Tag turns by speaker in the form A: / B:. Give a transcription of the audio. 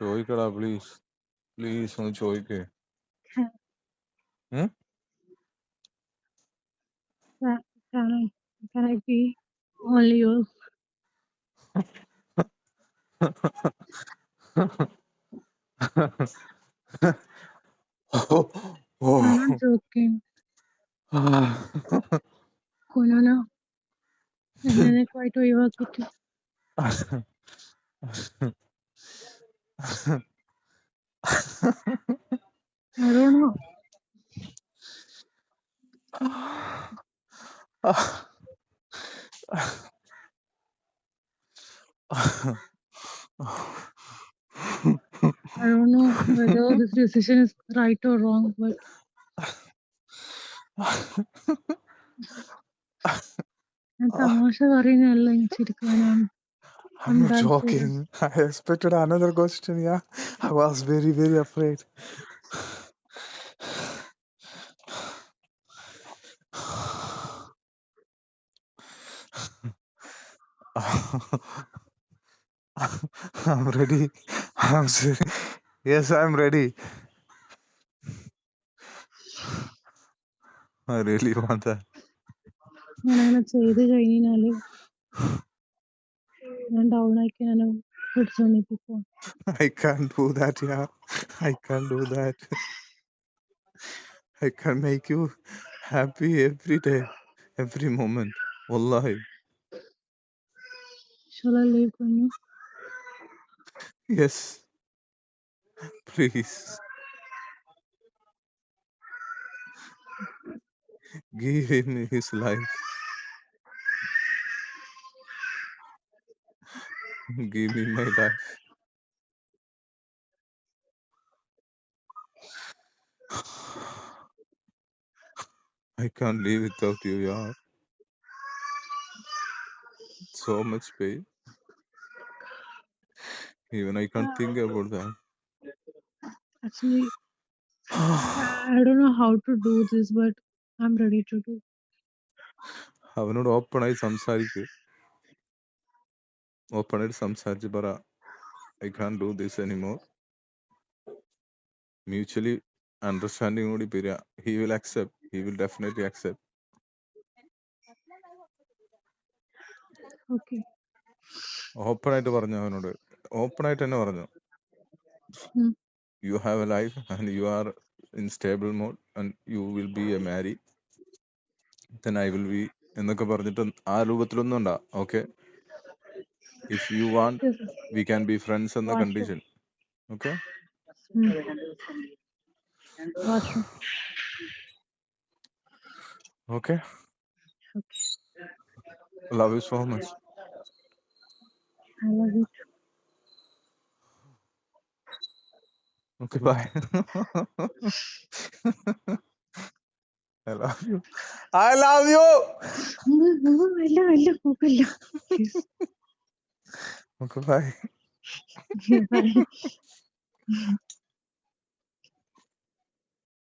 A: ചോദിക്കടാ please please ഒന്ന് ചോദിക്ക് ഉം?
B: Can, can I can I be only yours?
A: Oh oh
B: I'm not joking. കൊനോന എന്നേക്കായിട്ട് ഒഴിവാക്കിട്ട് I don't know. I don't know whether this decision is right or wrong, but തമാശ പറയുന്നതല്ല ചിരിക്കാനാണ്
A: I'm
B: I'm
A: not
B: done
A: joking. I expected another question. Yeah, I was very, very afraid. I'm ready. I'm serious. Yes, I'm ready. I really want that.
B: ഞാൻ അങ്ങനെ ചെയ്ത് കഴിഞ്ഞാല് down. I can uh,
A: i can't do that, yeah. I can't do that. I can make you happy every day, every moment. Wallahi.
B: Shall I leave on you?
A: Yes. Please. Give him his life. Give me my life. I can't live without you, yeah. So much pain. Even I can't think about that.
B: Actually, I don't know how to do this, but I'm ready to do.
A: അവനോട് ഓപ്പണായി സംസാരിക്ക് ഓപ്പണായിട്ട് സംസാരിച്ച് പറ I can do this anymore mutually understanding കൂടി പിരിയ he will accept he will definitely accept
B: Okay.
A: Open ആയിട്ട് പറഞ്ഞു അവനോട്. Open ആയിട്ട് തന്നെ പറഞ്ഞു. You have a life and you are in stable mode and you will be a marry then I will be എന്നൊക്കെ പറഞ്ഞിട്ട് ആ രൂപത്തിലൊന്നും ഉണ്ടാ. Okay if you want
B: we
A: can be friends on the
B: Not
A: condition sure.
B: okay mm.
A: sure.
B: okay
A: love is so much
B: i love you
A: okay
B: bye I love you. I love
A: you. Muito
B: bem.